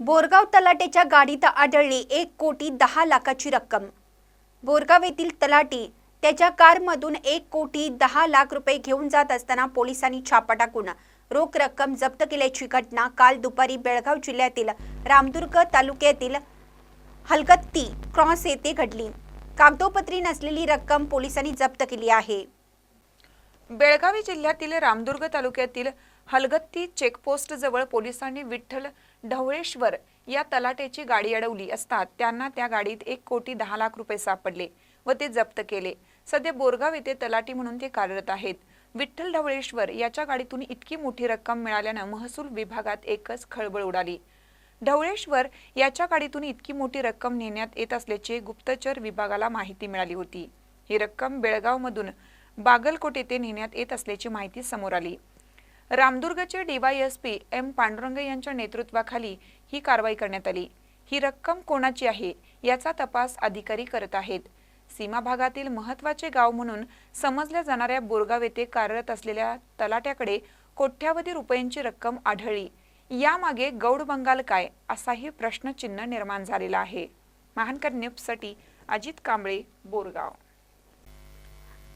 बोरगाव तलाटेच्या गाडीत आढळली एक कोटी दहा लाखाची रक्कम. बोरगाव येथील तलाटी त्याच्या कारमधून एक कोटी दहा लाख रुपये घेऊन जात असताना पोलिसांनी छापा टाकून रोख रक्कम जप्त केल्याची घटना काल दुपारी बेळगाव जिल्ह्यातील रामदुर्ग तालुक्यातील हलगत्ती क्रॉस येथे घडली. कागदोपत्री नसलेली रक्कम पोलिसांनी जप्त केली आहे. बेळगावी जिल्ह्यातील रामदुर्ग तालुक्यातील हलगत्ती चेकपोस्ट जवळ पोलिसांनी विठ्ठल ढवळेश्वर या तलाट्याची गाडी अडवली असता त्यांना त्या गाडीत एक कोटी दहा लाख रुपये सापडले व ते जप्त केले. सध्या बोरगाव येथे तलाटी म्हणून ते कार्यरत आहेत. विठ्ठल ढवळेश्वर याच्या गाडीतून इतकी मोठी रक्कम मिळाल्यानं महसूल विभागात एकच खळबळ उडाली. ढवळेश्वर याच्या गाडीतून इतकी मोठी रक्कम नेण्यात येत असल्याची गुप्तचर विभागाला माहिती मिळाली होती. ही रक्कम बेळगावमधून बागलकोट येथे नेण्यात येत असल्याची माहिती समोर आली. रामदुर्गचे डीवायएसपी एम पांडुरंग यांच्या नेतृत्वाखाली ही कारवाई करण्यात आली. ही रक्कम कोणाची आहे याचा तपास अधिकारी करत आहेत. सीमा भागातील महत्त्वाचे गाव म्हणून समजल्या जाणाऱ्या बोरगाव येथे कार्यरत असलेल्या तलाट्याकडे कोट्यावधी रुपयांची रक्कम आढळली. यामागे गौड बंगाल काय असाही प्रश्नचिन्ह निर्माण झालेला आहे. महानकर न्यूजसाठी अजित कांबळे बोरगाव.